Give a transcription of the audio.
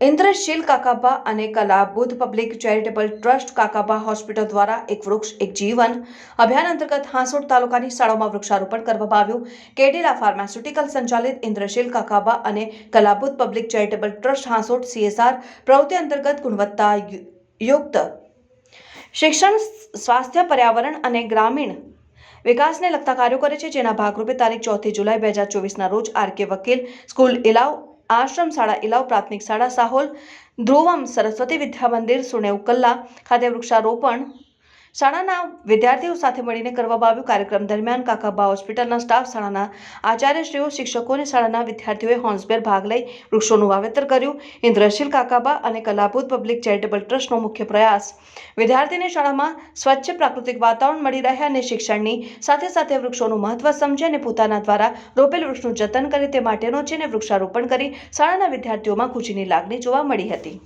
ઇન્દ્રશીલ કાકાબા અને Kalabuddh public charitable trust Kakaba hospital દ્વારા એક વૃક્ષ, એક જીવન અભિયાન અંતર્ગત હાંસોડ તાલુકાની શાળાઓમાં વૃક્ષારોપણ કરવામાં આવ્યું. કેડિલા ફાર્માસ્યુટિકલ સંચાલિત ઇન્દ્રશીલ કાકાબા અને Kalabuddh public charitable trust Hansot CSR પ્રવૃત્તિ અંતર્ગત ગુણવત્તા યુક્ત શિક્ષણ, સ્વાસ્થ્ય, પર્યાવરણ અને ગ્રામીણ વિકાસને લગતા કાર્યો કરે છે. જેના ભાગરૂપે તારીખ ચોથી જુલાઈ બે હજાર ચોવીસના રોજ આર કે વકીલ સ્કૂલ ઇલાવ આશ્રમ શાળા ઇલાવ પ્રાથમિક શાળા સાહોલ ધ્રુવમ સરસ્વતી વિદ્યા મંદિર સુનેવ કલ્લા ખાતે વૃક્ષારોપણ શાળાના વિદ્યાર્થીઓ સાથે મળીને કરવામાં આવ્યું કાર્યક્રમ દરમિયાન કાકાબા હોસ્પિટલના સ્ટાફ શાળાના આચાર્યશ્રીઓ, શિક્ષકો અને શાળાના વિદ્યાર્થીઓએ હોન્સભેર ભાગ લઈ વૃક્ષોનું વાવેતર કર્યું. ઇન્દ્રશીલ કાકાબા અને કલાભૂત પબ્લિક ચેરિટેબલ ટ્રસ્ટનો મુખ્ય પ્રયાસ. વિદ્યાર્થીને શાળામાં સ્વચ્છ પ્રાકૃતિક વાતાવરણ મળી રહે અને શિક્ષણની સાથે સાથે વૃક્ષોનું મહત્વ સમજે અને પોતાના દ્વારા રોપેલ વૃક્ષનું જતન કરે તે માટેનો છે અને વૃક્ષારોપણ કરી શાળાના વિદ્યાર્થીઓમાં ખુશીની લાગણી જોવા મળી હતી.